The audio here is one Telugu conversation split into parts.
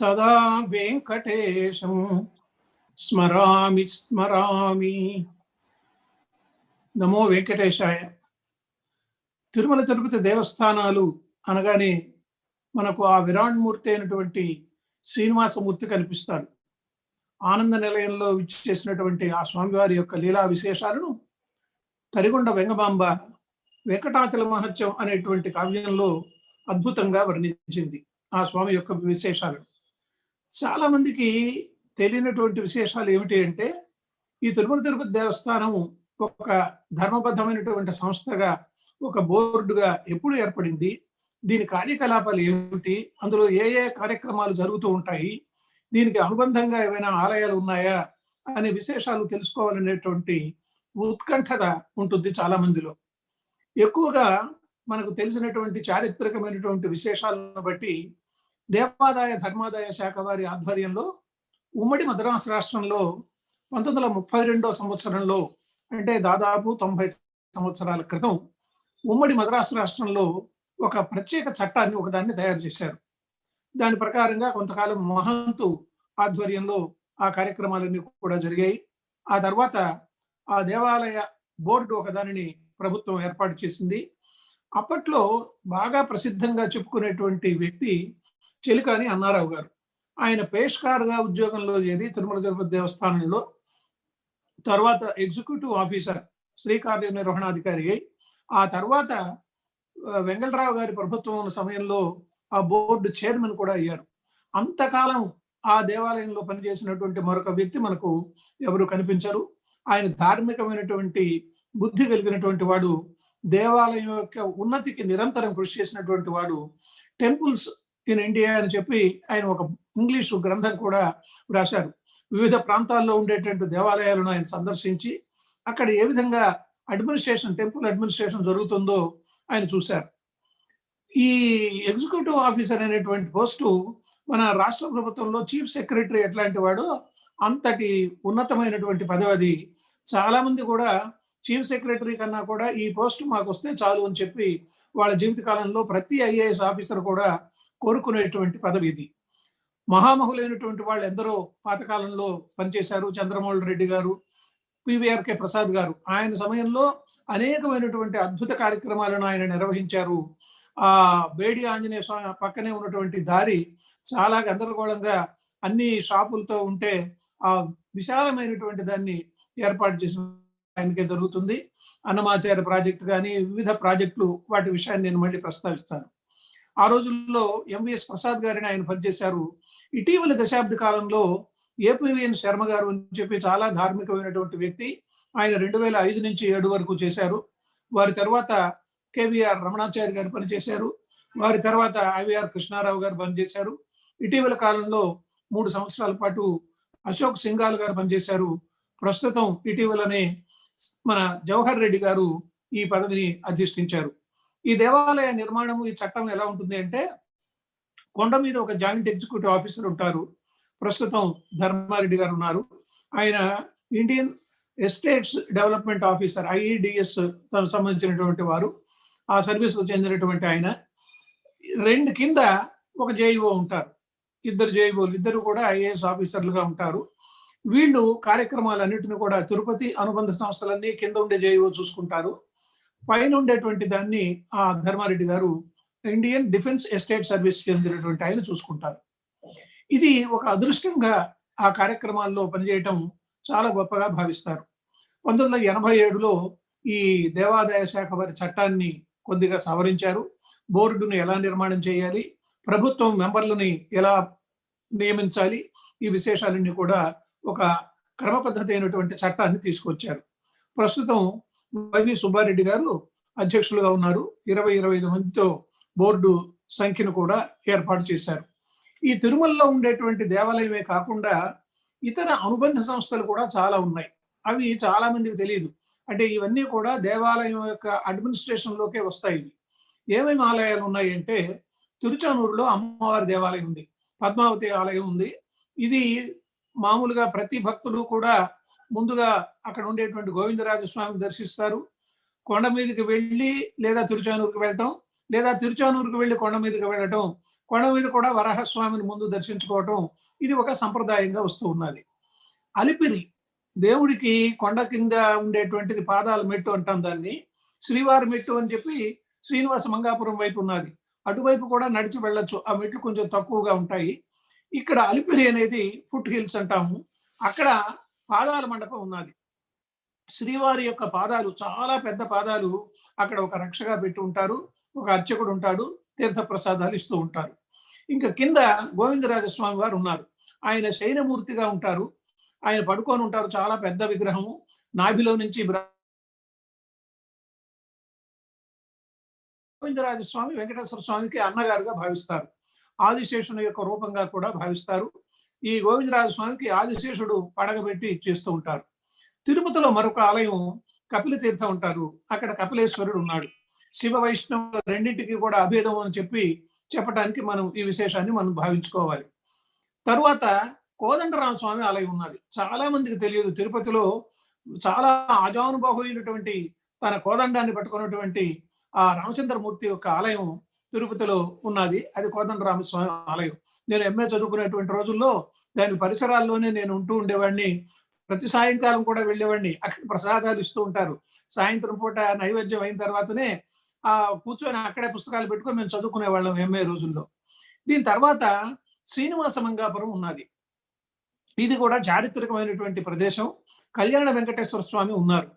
సదా వెంకటేశం. స్మరామి స్మరామి. నమో వెంకటేశాయ. తిరుమల తిరుపతి దేవస్థానాలు అనగానే మనకు ఆ విరాణ్మూర్తి అయినటువంటి శ్రీనివాసమూర్తి కనిపిస్తాడు. ఆనంద నిలయంలో విచ్చేసినటువంటి ఆ స్వామివారి యొక్క లీలా విశేషాలను తరిగొండ వెంగమాంబ వెంకటాచల మహత్యం అనేటువంటి కావ్యంలో అద్భుతంగా వర్ణించింది ఆ స్వామి యొక్క విశేషాలు చాలా మందికి తెలియనటువంటి విశేషాలు ఏమిటి అంటే ఈ తిరుమల తిరుపతి దేవస్థానం ఒక ధర్మబద్ధమైనటువంటి సంస్థగా ఒక బోర్డుగా ఎప్పుడు ఏర్పడింది. దీని కార్యకలాపాలు ఏమిటి? అందులో ఏ ఏ కార్యక్రమాలు జరుగుతూ ఉంటాయి? దీనికి అనుబంధంగా ఏమైనా ఆలయాలు ఉన్నాయా? అనే విశేషాలు తెలుసుకోవాలనేటువంటి ఉత్కంఠత ఉంటుంది చాలా మందిలో ఎక్కువగా మనకు తెలిసినటువంటి చారిత్రకమైనటువంటి విశేషాలను బట్టి దేవాదాయ ధర్మాదాయ శాఖ వారి ఆధ్వర్యంలో ఉమ్మడి మద్రాసు రాష్ట్రంలో పంతొమ్మిది వందల ముప్పై రెండో సంవత్సరంలో అంటే దాదాపు తొంభై సంవత్సరాల క్రితం ఉమ్మడి మద్రాసు రాష్ట్రంలో ఒక ప్రత్యేక చట్టాన్ని ఒకదాన్ని తయారు చేశారు. దాని ప్రకారంగా కొంతకాలం మహంతు ఆధ్వర్యంలో ఆ కార్యక్రమాలన్నీ కూడా జరిగాయి. ఆ తర్వాత ఆ దేవాలయ బోర్డు ఒకదానిని ప్రభుత్వం ఏర్పాటు చేసింది. అప్పట్లో బాగా ప్రసిద్ధంగా చెప్పుకునేటువంటి వ్యక్తి చెలికాని అన్నారావు గారు. ఆయన పేష్కార్గా ఉద్యోగంలో చేరి తిరుమల తిరుపతి దేవస్థానంలో తర్వాత ఎగ్జిక్యూటివ్ ఆఫీసర్ శ్రీకార్య కార్యనిర్వహణాధికారి అయి ఆ తర్వాత వెంగళరావు గారి ప్రభుత్వం ఉన్న సమయంలో ఆ బోర్డు చైర్మన్ కూడా అయ్యారు. అంతకాలం ఆ దేవాలయంలో పనిచేసినటువంటి మరొక వ్యక్తి మనకు ఎవరు కనిపించరు. ఆయన ధార్మికమైనటువంటి బుద్ధి కలిగినటువంటి వాడు దేవాలయం యొక్క ఉన్నతికి నిరంతరం కృషి చేసినటువంటి వాడు టెంపుల్స్ ఇన్ ఇండియా అని చెప్పి ఆయన ఒక ఇంగ్లీషు గ్రంథం కూడా రాశారు వివిధ ప్రాంతాల్లో ఉండేటువంటి దేవాలయాలను ఆయన సందర్శించి అక్కడ ఏ విధంగా అడ్మినిస్ట్రేషన్ టెంపుల్ అడ్మినిస్ట్రేషన్ జరుగుతుందో ఆయన చూశారు. ఈ ఎగ్జిక్యూటివ్ ఆఫీసర్ అనేటువంటి పోస్టు మన రాష్ట్ర ప్రభుత్వంలో చీఫ్ సెక్రటరీ ఎట్లాంటి వాడో అంతటి ఉన్నతమైనటువంటి పదవి అది. చాలామంది కూడా చీఫ్ సెక్రటరీ కన్నా కూడా ఈ పోస్ట్ మాకు వస్తే చాలు అని చెప్పి వాళ్ళ జీవితకాలంలో ప్రతి ఐఏఎస్ ఆఫీసర్ కూడా కోరుకునేటువంటి పదవి ఇది. మహామహులైనటువంటి వాళ్ళు ఎందరో పాతకాలంలో పనిచేశారు. చంద్రమోహన్ రెడ్డి గారు పివిఆర్కే ప్రసాద్ గారు. ఆయన సమయంలో అనేకమైనటువంటి అద్భుత కార్యక్రమాలను ఆయన నిర్వహించారు. ఆ వేడి ఆంజనేయ స్వామి పక్కనే ఉన్నటువంటి దారి చాలా గందరగోళంగా అన్ని షాపులతో ఉంటే ఆ విశాలమైనటువంటి దాన్ని ఏర్పాటు చేసిన ఆయనకే జరుగుతుంది. అన్నమాచార్య ప్రాజెక్టు కానీ వివిధ ప్రాజెక్టులు వాటి విషయాన్ని నేను మళ్ళీ ప్రస్తావిస్తాను. ఆ రోజుల్లో ఎంవిఎస్ ప్రసాద్ గారిని ఆయన పనిచేశారు. ఇటీవల దశాబ్ద కాలంలో ఏపీవిఎన్ శర్మ గారు అని చెప్పి చాలా ధార్మికమైనటువంటి వ్యక్తి. ఆయన రెండు వేల ఐదు నుంచి ఏడు వరకు చేశారు. వారి తర్వాత కేవీఆర్ రమణాచార్య గారు పనిచేశారు. వారి తర్వాత ఐవీఆర్ కృష్ణారావు గారు పనిచేశారు. ఇటీవల కాలంలో మూడు సంవత్సరాల పాటు అశోక్ సింగాల్ గారు పనిచేశారు. ప్రస్తుతం ఇటీవలనే మన జవహర్ రెడ్డి గారు ఈ పదవిని అధిష్ఠించారు. ఈ దేవాలయ నిర్మాణం ఈ చట్టం ఎలా ఉంటుంది అంటే కొండ మీద ఒక జాయింట్ ఎగ్జిక్యూటివ్ ఆఫీసర్ ఉంటారు. ప్రస్తుతం ధర్మారెడ్డి గారు ఉన్నారు. ఆయన Indian estates development officer IEDS తనకు సంబంధించినటువంటి వారు. ఆ సర్వీస్కు చెందినటువంటి ఆయన. రెండు కింద ఒక జేఈఓ ఉంటారు. ఇద్దరు జేఈఓలు ఇద్దరు కూడా ఐఏఎస్ ఆఫీసర్లుగా ఉంటారు. వీళ్ళు కార్యక్రమాలన్నింటినీ కూడా తిరుపతి అనుబంధ సంస్థలన్నీ కింద ఉండే జేఈఓ చూసుకుంటారు. పైన ఉండేటువంటి దాన్ని ఆ ధర్మారెడ్డి గారు ఇండియన్ డిఫెన్స్ ఎస్టేట్ సర్వీస్ చెందినటువంటి ఆయన చూసుకుంటారు. ఇది ఒక అదృష్టంగా ఆ కార్యక్రమాల్లో పనిచేయటం చాలా గొప్పగా భావిస్తారు. పంతొమ్మిది వందల ఎనభై ఏడులో ఈ దేవాదాయ శాఖ వారి చట్టాన్ని కొద్దిగా సవరించారు. బోర్డును ఎలా నిర్మాణం చేయాలి ప్రభుత్వం మెంబర్లని ఎలా నియమించాలి ఈ విశేషాలన్నీ కూడా ఒక క్రమ పద్ధతి అయినటువంటి చట్టాన్ని తీసుకొచ్చారు. ప్రస్తుతం వైవి సుబ్బారెడ్డి గారు అధ్యక్షులుగా ఉన్నారు. ఇరవై ఇరవై ఐదు మందితో బోర్డు సంఖ్యను కూడా ఏర్పాటు చేశారు. ఈ తిరుమలలో ఉండేటువంటి దేవాలయమే కాకుండా ఇతర అనుబంధ సంస్థలు కూడా చాలా ఉన్నాయి. అవి చాలా మందికి తెలియదు అంటే ఇవన్నీ కూడా దేవాలయం యొక్క అడ్మినిస్ట్రేషన్లోకే వస్తాయి. ఏమేమి ఆలయాలు ఉన్నాయి అంటే తిరుచానూరులో అమ్మవారి దేవాలయం ఉంది. పద్మావతి ఆలయం ఉంది. ఇది మామూలుగా ప్రతి భక్తులు కూడా ముందుగా అక్కడ ఉండేటువంటి గోవిందరాజ స్వామిని దర్శిస్తారు. కొండ మీదకి వెళ్ళి లేదా తిరుచానూరుకి వెళ్ళటం లేదా తిరుచానూరుకి వెళ్ళి కొండ మీదకి వెళ్ళటం కొండ మీద కూడా వరాహస్వామిని ముందు దర్శించుకోవటం ఇది ఒక సంప్రదాయంగా వస్తూ ఉన్నది. అలిపిరి దేవుడికి కొండ కింద ఉండేటువంటిది పాదాల మెట్టు అంటాం దాన్ని. శ్రీవారి మెట్టు అని చెప్పి శ్రీనివాస మంగాపురం వైపు ఉన్నది. అటువైపు కూడా నడిచి వెళ్ళొచ్చు. ఆ మెట్లు కొంచెం తక్కువగా ఉంటాయి. ఇక్కడ అలిపిరి అనేది ఫుట్ హిల్స్ అంటాము. అక్కడ పాదాల మండపం ఉన్నది. శ్రీవారి యొక్క పాదాలు చాలా పెద్ద పాదాలు అక్కడ ఒక రక్షగా పెట్టి ఉంటారు ఒక అర్చకుడు ఉంటాడు తీర్థ ప్రసాదాలు ఇస్తూ ఉంటారు. ఇంకా కింద గోవిందరాజస్వామి వారు ఉన్నారు. ఆయన శయనమూర్తిగా ఉంటారు. ఆయన పడుకొని ఉంటారు చాలా పెద్ద విగ్రహము. నాభిలో నుంచి గోవిందరాజస్వామి వెంకటేశ్వర స్వామికి అన్నగారుగా భావిస్తారు. ఆదిశేషుని యొక్క రూపంగా కూడా భావిస్తారు. ఈ గోవిందరాజస్వామికి ఆదిశేషుడు పడగబెట్టి చేస్తూ ఉంటారు. తిరుపతిలో మరొక ఆలయం కపిల తీర్థం ఉంటారు అక్కడ కపిలేశ్వరుడు ఉన్నాడు. శివ వైష్ణవ రెండింటికి కూడా అభేదం అని చెప్పి చెప్పడానికి మనం ఈ విశేషాన్ని మనం భావించుకోవాలి. తరువాత కోదండరామ స్వామి ఆలయం ఉన్నది. చాలా మందికి తెలియదు. తిరుపతిలో చాలా ఆజానుబాహులైనటువంటి తన కోదండాన్ని పట్టుకున్నటువంటి ఆ రామచంద్రమూర్తి యొక్క ఆలయం తిరుపతిలో ఉన్నది. అది కోదండరామస్వామి ఆలయం. నేను ఎంఏ చదువుకునేటువంటి రోజుల్లో దాని పరిసరాల్లోనే నేను ఉంటూ ఉండేవాడిని. ప్రతి సాయంకాలం కూడా వెళ్ళేవాడిని. అక్కడ ప్రసాదాలు ఇస్తూ ఉంటారు. సాయంత్రం పూట నైవేద్యం అయిన తర్వాతనే ఆ కూర్చొని అక్కడే పుస్తకాలు పెట్టుకొని మేము చదువుకునే వాళ్ళం ఎంఏ రోజుల్లో. దీని తర్వాత శ్రీనివాస మంగాపురం ఉన్నది. ఇది కూడా చారిత్రకమైనటువంటి ప్రదేశం. కళ్యాణ వెంకటేశ్వర స్వామి ఉన్నారు.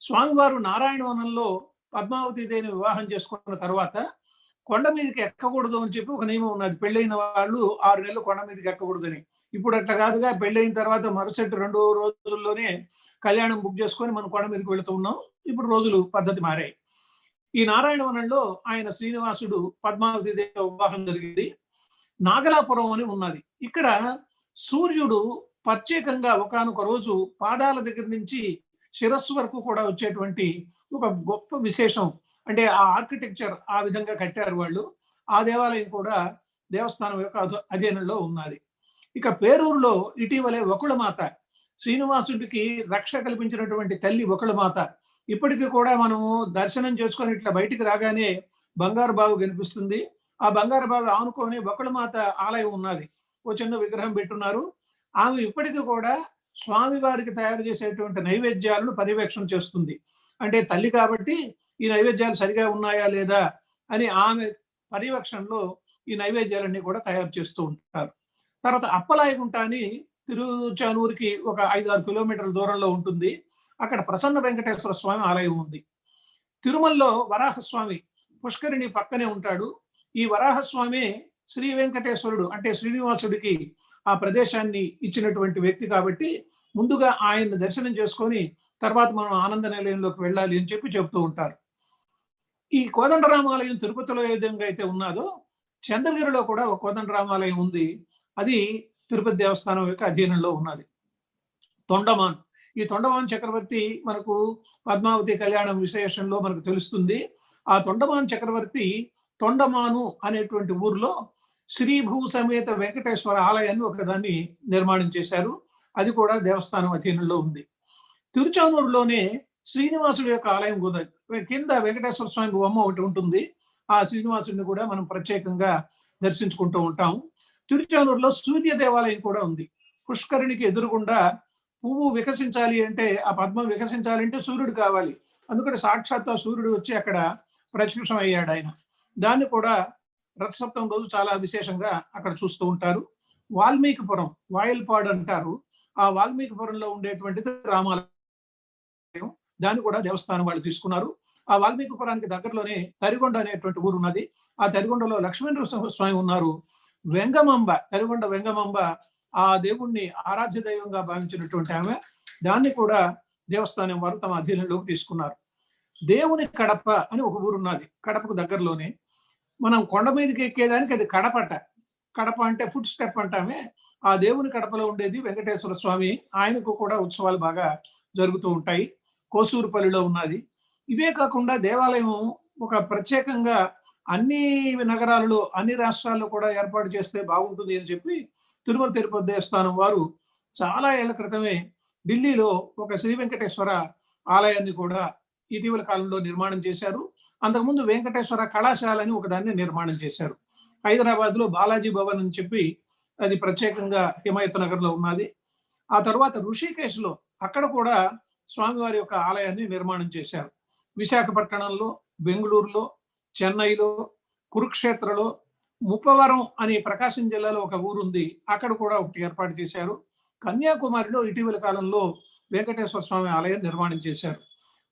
స్వామివారు నారాయణవనంలో పద్మావతి దేవిని వివాహం చేసుకున్న తర్వాత కొండ మీదకి ఎక్కకూడదు అని చెప్పి ఒక నియమం ఉన్నది. పెళ్ళైన వాళ్ళు ఆరు నెలలు కొండ మీదకి ఎక్కకూడదని. ఇప్పుడు అట్లా కాదుగా పెళ్ళైన తర్వాత మరుసటి రెండు రోజుల్లోనే కళ్యాణం బుక్ చేసుకొని మనం కొండ మీదకి వెళుతూ ఉన్నాం. ఇప్పుడు రోజులు పద్ధతి మారాయి. ఈ నారాయణవనంలో ఆయన శ్రీనివాసుడు పద్మావతి దేవి వివాహం జరిగింది. నాగలాపురం అని ఉన్నది. ఇక్కడ సూర్యుడు ప్రత్యేకంగా ఒకానొక రోజు పాదాల దగ్గర నుంచి శిరస్సు వరకు కూడా వచ్చేటువంటి ఒక గొప్ప విశేషం. అంటే ఆ ఆర్కిటెక్చర్ ఆ విధంగా కట్టారు వాళ్ళు. ఆ దేవాలయం కూడా దేవస్థానం యొక్క అధ- అధీనంలో ఉన్నది. ఇక పేరూరులో ఇటీవలే ఒకళమాత శ్రీనివాసుడికి రక్ష కల్పించినటువంటి తల్లి ఒకళమాత ఇప్పటికీ కూడా మనము దర్శనం చేసుకొని ఇట్లా బయటికి రాగానే బంగారు బావి కనిపిస్తుంది. ఆ బంగారు బావి ఆనుకొని ఒకళమాత ఆలయం ఉన్నది. ఓ చిన్న విగ్రహం పెట్టున్నారు. ఆమె ఇప్పటికీ కూడా స్వామివారికి తయారు చేసేటువంటి నైవేద్యాలను పర్యవేక్షణ చేస్తుంది. అంటే తల్లి కాబట్టి ఈ నైవేద్యాలు సరిగా ఉన్నాయా లేదా అని ఆమె పర్యవేక్షణలో ఈ నైవేద్యాలన్నీ కూడా తయారు చేస్తూ ఉంటారు. తర్వాత అప్పలాయగుంట అని తిరుచానూరుకి ఒక ఐదు ఆరు కిలోమీటర్ల దూరంలో ఉంటుంది. అక్కడ ప్రసన్న వెంకటేశ్వర స్వామి ఆలయం ఉంది. తిరుమలలో వరాహస్వామి పుష్కరిణి పక్కనే ఉంటాడు. ఈ వరాహస్వామి శ్రీ వెంకటేశ్వరుడు అంటే శ్రీనివాసుడికి ఆ ప్రదేశాన్ని ఇచ్చినటువంటి వ్యక్తి కాబట్టి ముందుగా ఆయన్ని దర్శనం చేసుకొని తర్వాత మనం ఆనంద నిలయంలోకి వెళ్ళాలి అని చెప్పి చెప్తూ ఉంటారు. ఈ కోదండరామాలయం తిరుపతిలో ఏ విధంగా అయితే ఉన్నదో చంద్రగిరిలో కూడా ఒక కోదండరామాలయం ఉంది. అది తిరుపతి దేవస్థానం యొక్క అధీనంలో ఉన్నది. తొండమాన్. ఈ తొండమాన్ చక్రవర్తి మనకు పద్మావతి కళ్యాణం విశేషంలో మనకు తెలుస్తుంది. ఆ తొండమాన్ చక్రవర్తి తొండమాను అనేటువంటి ఊర్లో శ్రీభూ సమేత వెంకటేశ్వర ఆలయాన్ని ఒకదాన్ని నిర్మాణం చేశారు. అది కూడా దేవస్థానం అధీనంలో ఉంది. తిరుచానూరులోనే శ్రీనివాసుడి యొక్క ఆలయం కూడా కింద వెంకటేశ్వర స్వామి బొమ్మ ఒకటి ఉంటుంది. ఆ శ్రీనివాసుడిని కూడా మనం ప్రత్యేకంగా దర్శించుకుంటూ ఉంటాం. తిరుచానూరులో సూర్య దేవాలయం కూడా ఉంది. పుష్కరునికి ఎదురుగుండా పువ్వు వికసించాలి అంటే ఆ పద్మం వికసించాలి అంటే సూర్యుడు కావాలి. అందుకని సాక్షాత్ సూర్యుడు వచ్చి అక్కడ ప్రత్యక్షం అయ్యాడు ఆయన. దాన్ని కూడా రథసప్తం రోజు చాలా విశేషంగా అక్కడ చూస్తూ ఉంటారు. వాల్మీకిపురం వాయల్పాడు అంటారు. ఆ వాల్మీకిపురంలో ఉండేటువంటిది రామాలయం. దాన్ని కూడా దేవస్థానం వాళ్ళు తీసుకున్నారు. ఆ వాల్మీకి పురానికి దగ్గరలోనే తరిగొండ అనేటువంటి ఊరు ఉన్నది. ఆ తరిగొండలో లక్ష్మీనరసింహ స్వామి ఉన్నారు. వెంగమంబ తరిగొండ వెంగమంబ ఆ దేవుణ్ణి ఆరాధ్య దైవంగా భావించినటువంటి ఆమె దాన్ని కూడా దేవస్థానం వారు తమ అధీనంలోకి తీసుకున్నారు. దేవుని కడప అని ఒక ఊరు ఉన్నది కడపకు దగ్గరలోనే. మనం కొండ మీదకి ఎక్కేదానికి అది కడపట కడప అంటే ఫుడ్ స్టెప్ అంటామే. ఆ దేవుని కడపలో ఉండేది వెంకటేశ్వర స్వామి. ఆయనకు కూడా ఉత్సవాలు బాగా జరుగుతూ ఉంటాయి. కోసూరుపల్లిలో ఉన్నది. ఇవే కాకుండా దేవాలయం ఒక ప్రత్యేకంగా అన్ని నగరాలలో అన్ని రాష్ట్రాల్లో కూడా ఏర్పాటు చేస్తే బాగుంటుంది అని చెప్పి తిరుమల తిరుపతి దేవస్థానం వారు చాలా ఏళ్ళ క్రితమే ఢిల్లీలో ఒక శ్రీ వెంకటేశ్వర ఆలయాన్ని కూడా ఇటీవల కాలంలో నిర్మాణం చేశారు. అంతకుముందు వెంకటేశ్వర కళాశాల అని ఒకదాన్ని నిర్మాణం చేశారు. హైదరాబాద్లో బాలాజీ భవన్ అని చెప్పి అది ప్రత్యేకంగా హిమాయత్ నగర్లో ఉన్నది. ఆ తర్వాత ఋషికేశ్లో అక్కడ కూడా స్వామివారి యొక్క ఆలయాన్ని నిర్మాణం చేశారు. విశాఖపట్నంలో బెంగళూరులో చెన్నైలో కురుక్షేత్రలో ముప్పవరం అనే ప్రకాశం జిల్లాలో ఒక ఊరు ఉంది అక్కడ కూడా ఒకటి ఏర్పాటు చేశారు. కన్యాకుమారిలో ఇటీవల కాలంలో వెంకటేశ్వర స్వామి ఆలయం నిర్మాణం చేశారు.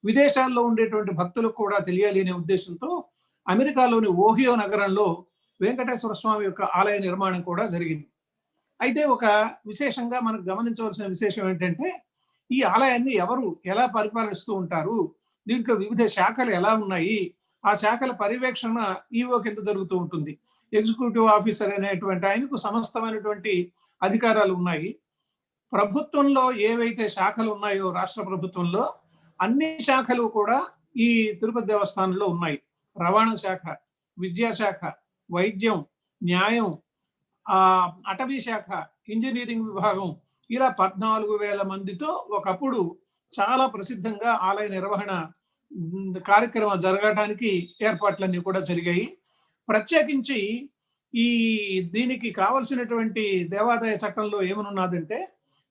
విదేశాల్లో ఉండేటువంటి భక్తులకు కూడా తెలియాలి అనే ఉద్దేశంతో అమెరికాలోని ఓహియో నగరంలో వెంకటేశ్వర స్వామి యొక్క ఆలయ నిర్మాణం కూడా జరిగింది. అయితే ఒక విశేషంగా మనకు గమనించవలసిన విశేషం ఏంటంటే ఈ ఆలయాన్ని ఎవరు ఎలా పరిపాలిస్తూ ఉంటారు? దీంట్లో వివిధ శాఖలు ఎలా ఉన్నాయి? ఆ శాఖల పర్యవేక్షణ ఈఓ కింద జరుగుతూ ఉంటుంది? ఎగ్జిక్యూటివ్ ఆఫీసర్ అనేటువంటి ఆయనకు సమస్తమైనటువంటి అధికారాలు ఉన్నాయి. ప్రభుత్వంలో ఏవైతే శాఖలు ఉన్నాయో రాష్ట్ర ప్రభుత్వంలో అన్ని శాఖలు కూడా ఈ తిరుపతి దేవస్థానంలో ఉన్నాయి. రవాణా శాఖ విద్యాశాఖ వైద్యం న్యాయం అటవీ శాఖ ఇంజనీరింగ్ విభాగం ఇలా పద్నాలుగు వేల మందితో ఒకప్పుడు చాలా ప్రసిద్ధంగా ఆలయ నిర్వహణ కార్యక్రమం జరగడానికి ఏర్పాట్లన్నీ కూడా జరిగాయి. ప్రత్యేకించి ఈ దీనికి కావలసినటువంటి దేవాదాయ చట్టంలో ఏమనున్నదంటే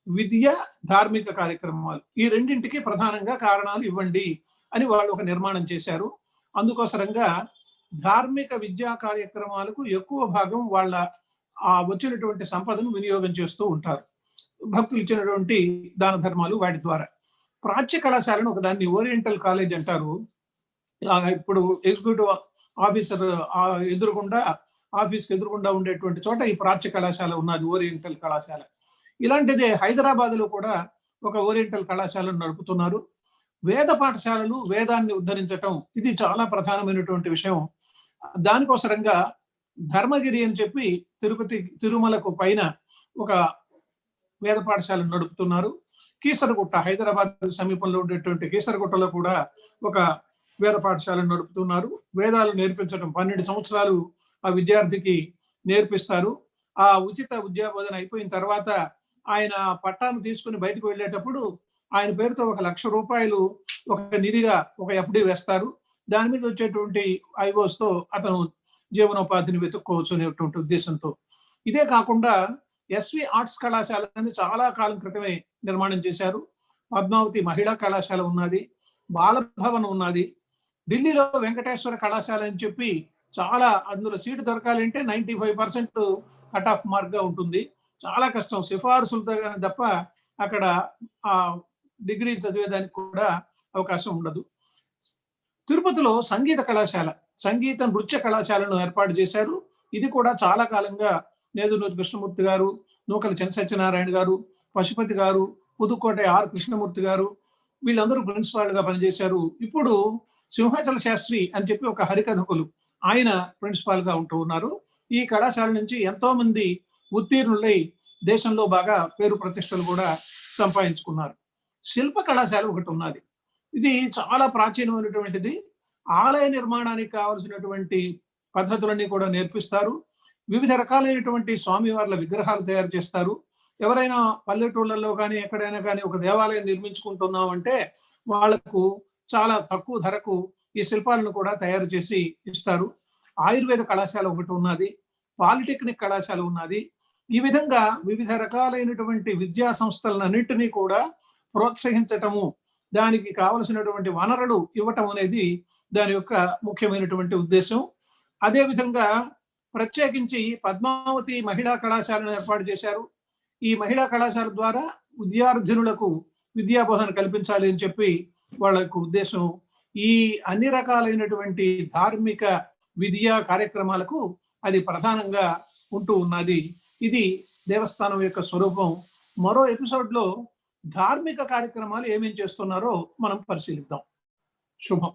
విద్య ధార్మిక కార్యక్రమాలు ఈ రెండింటికి ప్రధానంగా కారణాలు ఇవ్వండి అని వాళ్ళు ఒక నిర్మాణం చేశారు. అందుకోసరంగా ధార్మిక విద్యా కార్యక్రమాలకు ఎక్కువ భాగం వాళ్ళ ఆ వచ్చినటువంటి సంపదను వినియోగం చేస్తూ ఉంటారు. భక్తులు ఇచ్చినటువంటి దాన ధర్మాలు వాటి ద్వారా. ప్రాచ్య కళాశాలను ఒక దాన్ని ఓరియంటల్ కాలేజ్ అంటారు. ఇప్పుడు ఎగ్జిక్యూటివ్ ఆఫీసర్ ఎదురుకుండా ఎదురుగుండా ఆఫీస్కి ఎదురుగుండా ఉండేటువంటి చోట ఈ ప్రాచ్య కళాశాల ఉన్నది ఓరియంటల్ కళాశాల. ఇలాంటిదే హైదరాబాద్లో కూడా ఒక ఓరియంటల్ కళాశాలను నడుపుతున్నారు. వేద పాఠశాలలు వేదాన్ని ఉద్ధరించటం ఇది చాలా ప్రధానమైనటువంటి విషయం. దానికోసరంగా ధర్మగిరి అని చెప్పి తిరుపతి తిరుమలకు పైన ఒక వేద పాఠశాలను నడుపుతున్నారు. కీసరగుట్ట హైదరాబాద్ సమీపంలో ఉండేటువంటి కీసరగుట్టలో కూడా ఒక వేద పాఠశాలను నడుపుతున్నారు. వేదాలు నేర్పించడం పన్నెండు సంవత్సరాలు ఆ విద్యార్థికి నేర్పిస్తారు. ఆ ఉచిత విద్యా బోధన అయిపోయిన తర్వాత ఆయన పట్టాను తీసుకుని బయటకు వెళ్ళేటప్పుడు ఆయన పేరుతో ఒక లక్ష రూపాయలు ఒక నిధిగా ఒక ఎఫ్డి వేస్తారు. దాని మీద వచ్చేటువంటి ఐవోస్తో అతను జీవనోపాధిని వెతుక్కోవచ్చు అనేటువంటి ఉద్దేశంతో. ఇదే కాకుండా ఎస్వి ఆర్ట్స్ కళాశాల అనేది చాలా కాలం క్రితమే నిర్మాణం చేశారు. పద్మావతి మహిళా కళాశాల ఉన్నది బాలభవన్ ఉన్నది. ఢిల్లీలో వెంకటేశ్వర కళాశాల అని చెప్పి చాలా అందులో సీటు దొరకాలంటే ninety five percent cut off మార్క్గా ఉంటుంది. చాలా కష్టం. సిఫారసులతో తప్ప అక్కడ ఆ డిగ్రీ చదివేదానికి కూడా అవకాశం ఉండదు. తిరుపతిలో సంగీత కళాశాల సంగీత నృత్య కళాశాలను ఏర్పాటు చేశారు. ఇది కూడా చాలా కాలంగా నేదునూరు కృష్ణమూర్తి గారు నూకల చంద్ర సత్యనారాయణ గారు పశుపతి గారు పుదుకోట ఆర్ కృష్ణమూర్తి గారు వీళ్ళందరూ ప్రిన్సిపాల్గా పనిచేశారు. ఇప్పుడు సింహాచల శాస్త్రి అని చెప్పి ఒక హరికథకులు ఆయన ప్రిన్సిపాల్గా ఉంటూ ఉన్నారు. ఈ కళాశాల నుంచి ఎంతో మంది ఉత్తీర్ణులై దేశంలో బాగా పేరు ప్రతిష్టలు కూడా సంపాదించుకున్నారు. శిల్ప కళాశాల ఒకటి ఉన్నది. ఇది చాలా ప్రాచీనమైనటువంటిది. ఆలయ నిర్మాణానికి కావలసినటువంటి పద్ధతులన్నీ కూడా నేర్పిస్తారు. వివిధ రకాలైనటువంటి స్వామివార్ల విగ్రహాలు తయారు చేస్తారు. ఎవరైనా పల్లెటూళ్ళల్లో కానీ ఎక్కడైనా కానీ ఒక దేవాలయం నిర్మించుకుంటున్నాం అంటే వాళ్ళకు చాలా తక్కువ ధరకు ఈ శిల్పాలను కూడా తయారు చేసి ఇస్తారు. ఆయుర్వేద కళాశాల ఒకటి ఉన్నది పాలిటెక్నిక్ కళాశాల ఉన్నది. ఈ విధంగా వివిధ రకాలైనటువంటి విద్యా సంస్థలన్నింటినీ కూడా ప్రోత్సహించటము దానికి కావలసినటువంటి వనరులు ఇవ్వటం అనేది దాని యొక్క ముఖ్యమైనటువంటి ఉద్దేశం. అదేవిధంగా ప్రత్యేకించి పద్మావతి మహిళా కళాశాలను ఏర్పాటు చేశారు. ఈ మహిళా కళాశాల ద్వారా విద్యార్థినులకు విద్యాబోధన కల్పించాలి అని చెప్పి వాళ్ళ యొక్క ఉద్దేశం. ఈ అన్ని రకాలైనటువంటి ధార్మిక విద్యా కార్యక్రమాలకు అది ప్రధానంగా ఉంటూ ఉన్నది. ఇది దేవస్థానం యొక్క స్వరూపం. మరో ఎపిసోడ్లో ధార్మిక కార్యక్రమాలు ఏమేం చేస్తున్నారో మనం పరిశీలిద్దాం. శుభం.